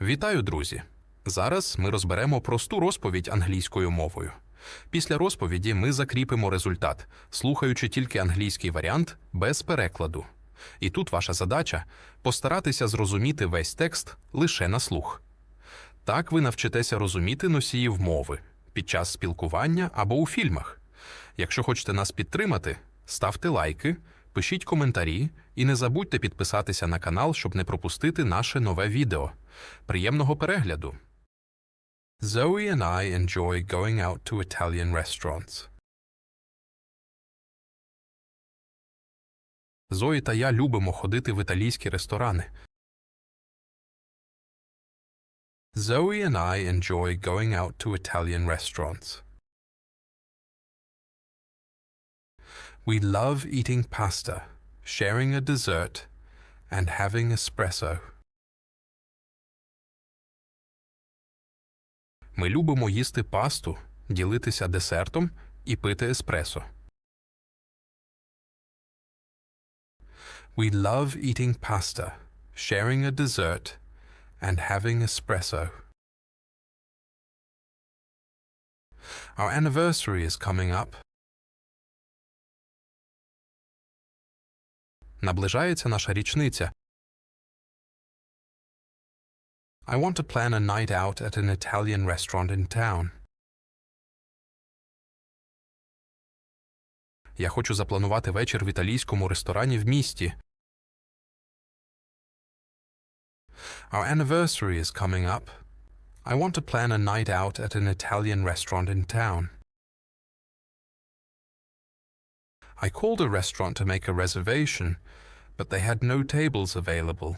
Вітаю, друзі! Зараз ми розберемо просту розповідь англійською мовою. Після розповіді ми закріпимо результат, слухаючи тільки англійський варіант без перекладу. І тут ваша задача постаратися зрозуміти весь текст лише на слух. Так ви навчитеся розуміти носіїв мови під час спілкування або у фільмах. Якщо хочете нас підтримати, ставте лайки, пишіть коментарі і не забудьте підписатися на канал, щоб не пропустити наше нове відео. Приємного перегляду! Zoe and I enjoy going out to Italian restaurants. Зої та я любимо ходити в італійські ресторани. Zoe and I enjoy going out to Italian restaurants. We love eating pasta, sharing a dessert, and having espresso. Ми любимо їсти пасту, ділитися десертом і пити еспресо. We love eating pasta, sharing a dessert, and having espresso. Our anniversary is coming up. Наближається наша річниця. I want to plan a night out at an Italian restaurant in town. Я хочу запланувати вечір в італійському ресторані в місті. Our anniversary is coming up. I want to plan a night out at an Italian restaurant in town. I called a restaurant to make a reservation, but they had no tables available.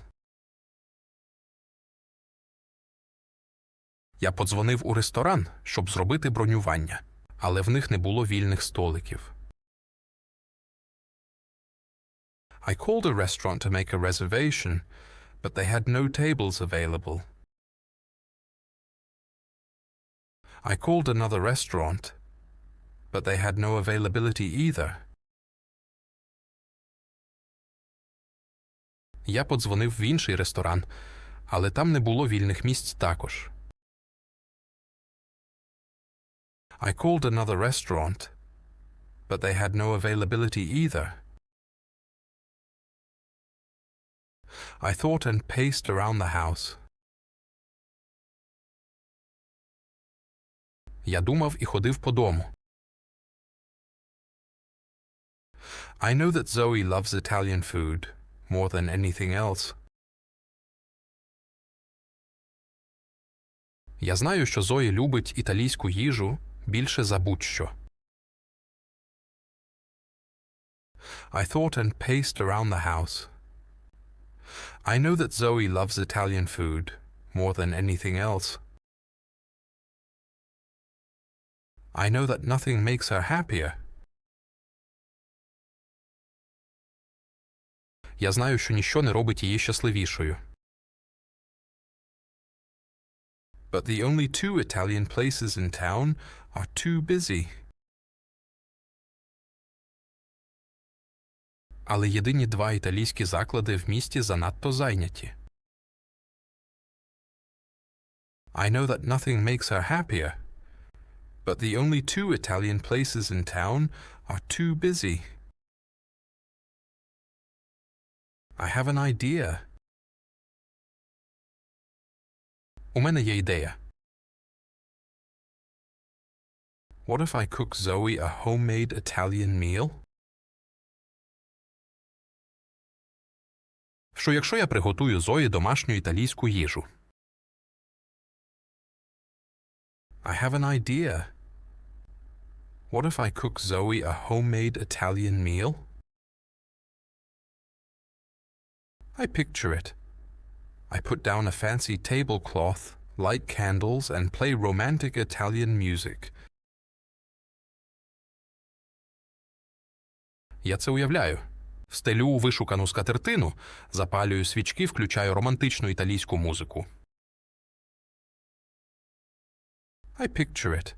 Я подзвонив у ресторан, щоб зробити бронювання, але в них не було вільних столиків. I called a restaurant to make a reservation, but they had no tables available. I called another restaurant, but they had no availability either. Я подзвонив в інший ресторан, але там не було вільних місць також. I called another restaurant, but they had no availability either. I thought and paced around the house. Я думав і ходив по дому. I know that Zoe loves Italian food more than anything else. Я знаю, що Зої любить італійську їжу більше за будь-що. I thought and paced around the house. I know that Zoe loves Italian food more than anything else. I know that nothing makes her happier. Я знаю, що ніщо не робить її щасливішою. But the only two Italian places in town are too busy. Але єдині два італійські заклади в місті занадто зайняті. I know that nothing makes her happier. But the only two Italian places in town are too busy. I have an idea. У мене є ідея. What if I cook Zoe a homemade Italian meal? Що якщо я приготую Зої домашню італійську їжу? I have an idea. What if I cook Zoe a homemade Italian meal? I picture it. I put down a fancy tablecloth, light candles, and play romantic Italian music. Я це уявляю. Стелю вишукану скатертину, запалюю свічки, включаю романтичну італійську музику. I picture it.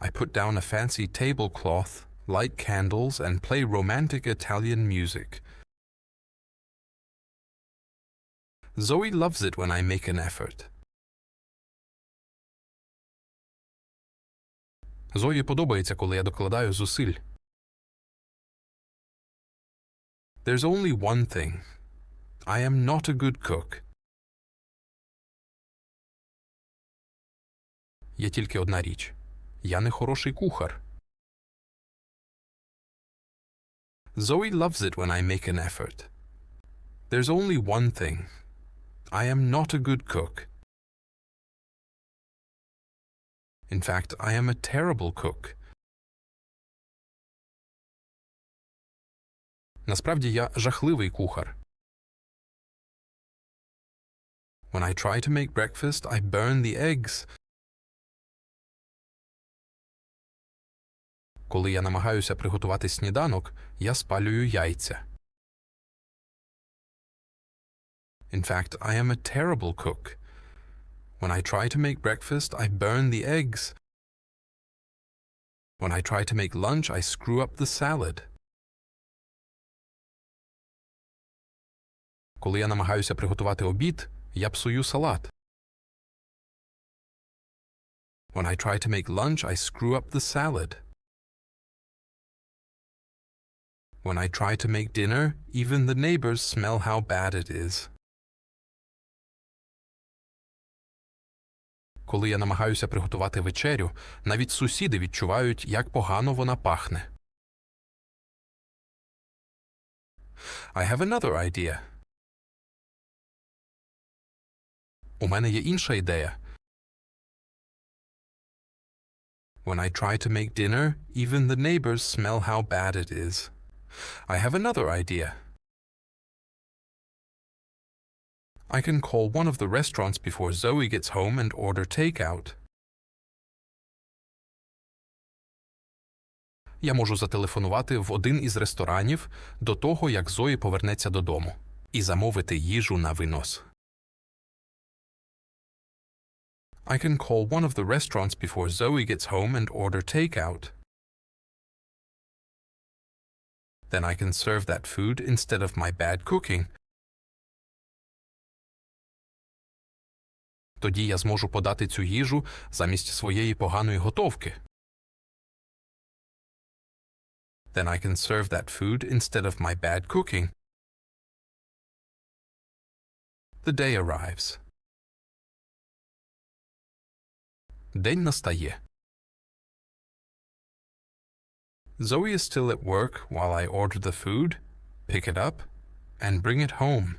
I put down a fancy tablecloth, light candles, and play romantic Italian music. Zoe loves it when I make an effort. Зої подобається, коли я докладаю зусиль. There's only one thing. I am not a good cook. Є тільки одна річ. Я не хороший кухар. Zoe loves it when I make an effort. There's only one thing. I am not a good cook. In fact, I am a terrible cook. Насправді я жахливий кухар. When I try to make breakfast, I burn the eggs. Коли я намагаюся приготувати сніданок, я спалюю яйця. In fact, I am a terrible cook. When I try to make breakfast, I burn the eggs. When I try to make lunch, I screw up the salad. Коли я намагаюся приготувати обід, я псую салат. When I try to make lunch, I screw up the salad. When I try to make dinner, even the neighbors smell how bad it is. Коли я намагаюся приготувати вечерю, навіть сусіди відчувають, як погано вона пахне. I have another idea. У мене є інша ідея. When I try to make dinner, even the neighbors smell how bad it is. I have another idea. I can call one of the restaurants before Zoe gets home and order takeout. Я можу зателефонувати в один із ресторанів до того, як Зої повернеться додому, і замовити їжу на винос. I can call one of the restaurants before Zoe gets home and order takeout. Then I can serve that food instead of my bad cooking. Тоді я зможу подати цю їжу замість своєї поганої готовки. Then I can serve that food instead of my bad cooking. The day arrives. День настає. Zoe is still at work while I order the food, pick it up, and bring it home.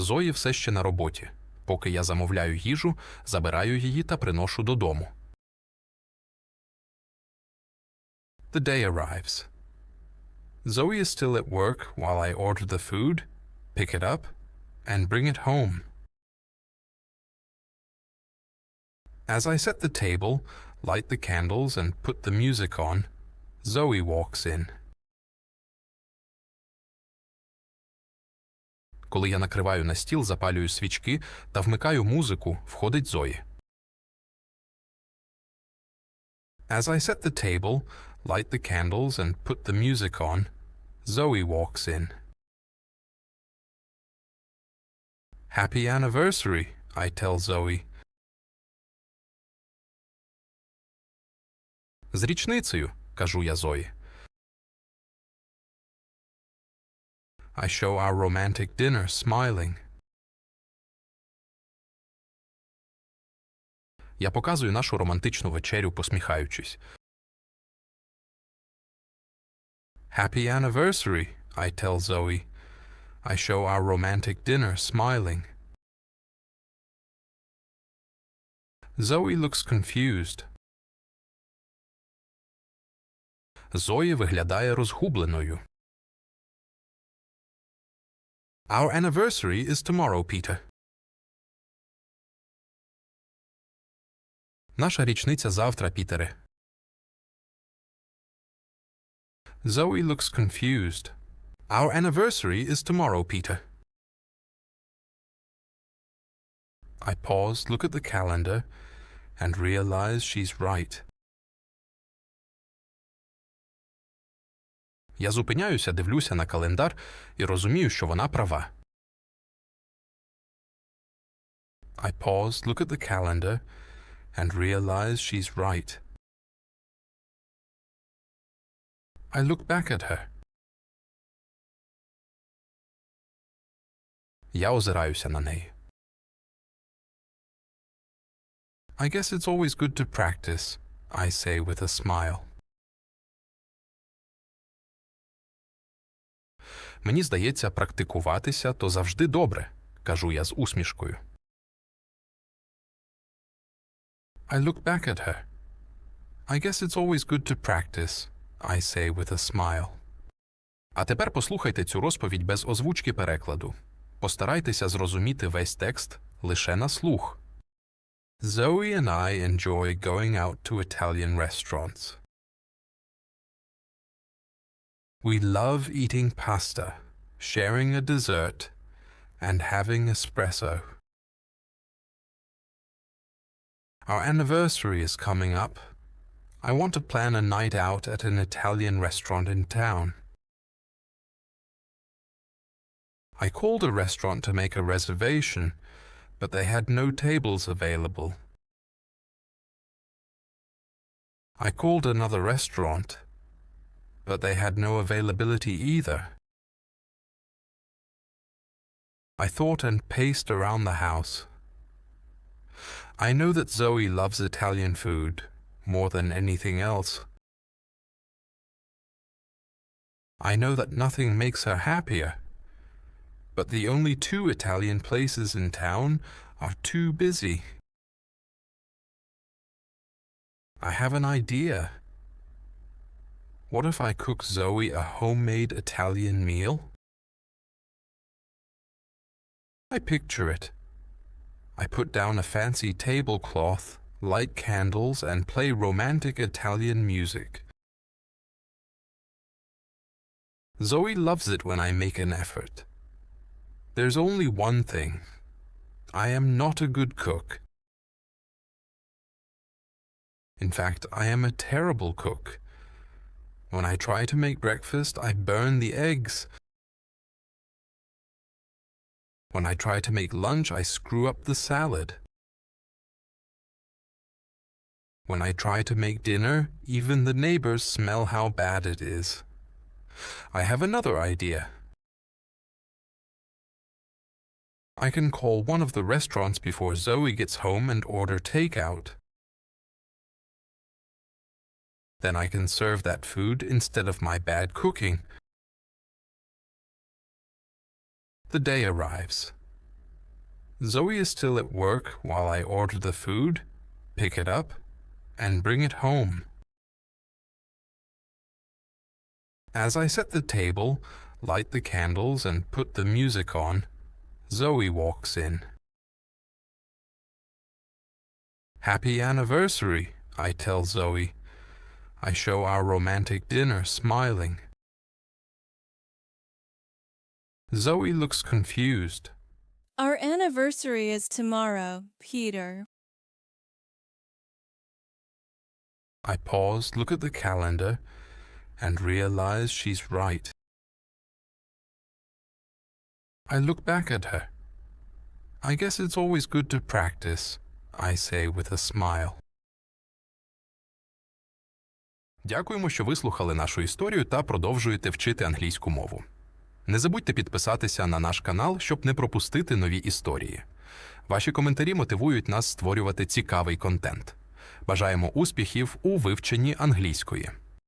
Зої все ще на роботі. Поки я замовляю їжу, забираю її та приношу додому. The day arrives. Zoe is still at work while I order the food, pick it up, and bring it home. As I set the table, light the candles, and put the music on, Zoe walks in. Коли я накриваю на стіл, запалюю свічки та вмикаю музику, входить Зої. As I set the table, light the candles, and put the music on, Zoe walks in. Happy anniversary, I tell Zoe. З річницею, кажу я Зої. I show our romantic dinner smiling. Я показую нашу романтичну вечерю, посміхаючись. Happy anniversary, I tell Zoe. I show our romantic dinner smiling. Zoe looks confused. Зої виглядає розгубленою. Our anniversary is tomorrow, Peter. Наша річниця завтра, Пітере. Zoe looks confused. Our anniversary is tomorrow, Peter. I pause, look at the calendar, and realize she's right. Я зупиняюся, дивлюся на календар і розумію, що вона права. I pause, look at the calendar, and realize she's right. I look back at her. Я озираюся на неї. I guess it's always good to practice, I say with a smile. Мені здається, практикуватися то завжди добре, кажу я з усмішкою. I look back at her. I guess it's always good to practice, I say with a smile. А тепер послухайте цю розповідь без озвучки перекладу. Постарайтеся зрозуміти весь текст лише на слух. Zoe and I enjoy going out to Italian restaurants. We love eating pasta, sharing a dessert, and having espresso. Our anniversary is coming up. I want to plan a night out at an Italian restaurant in town. I called a restaurant to make a reservation, but they had no tables available. I called another restaurant, but they had no availability either. I thought and paced around the house. I know that Zoe loves Italian food more than anything else. I know that nothing makes her happier, but the only two Italian places in town are too busy. I have an idea. What if I cook Zoe a homemade Italian meal? I picture it. I put down a fancy tablecloth, light candles, and play romantic Italian music. Zoe loves it when I make an effort. There's only one thing. I am not a good cook. In fact, I am a terrible cook. When I try to make breakfast, I burn the eggs. When I try to make lunch, I screw up the salad. When I try to make dinner, even the neighbors smell how bad it is. I have another idea. I can call one of the restaurants before Zoe gets home and order takeout. Then I can serve that food instead of my bad cooking. The day arrives. Zoe is still at work while I order the food, pick it up, and bring it home. As I set the table, light the candles, and put the music on, Zoe walks in. Happy anniversary, I tell Zoe. I show our romantic dinner, smiling. Zoe looks confused. Our anniversary is tomorrow, Peter. I pause, look at the calendar, and realize she's right. I look back at her. I guess it's always good to practice, I say with a smile. Дякуємо, що вислухали нашу історію та продовжуєте вчити англійську мову. Не забудьте підписатися на наш канал, щоб не пропустити нові історії. Ваші коментарі мотивують нас створювати цікавий контент. Бажаємо успіхів у вивченні англійської.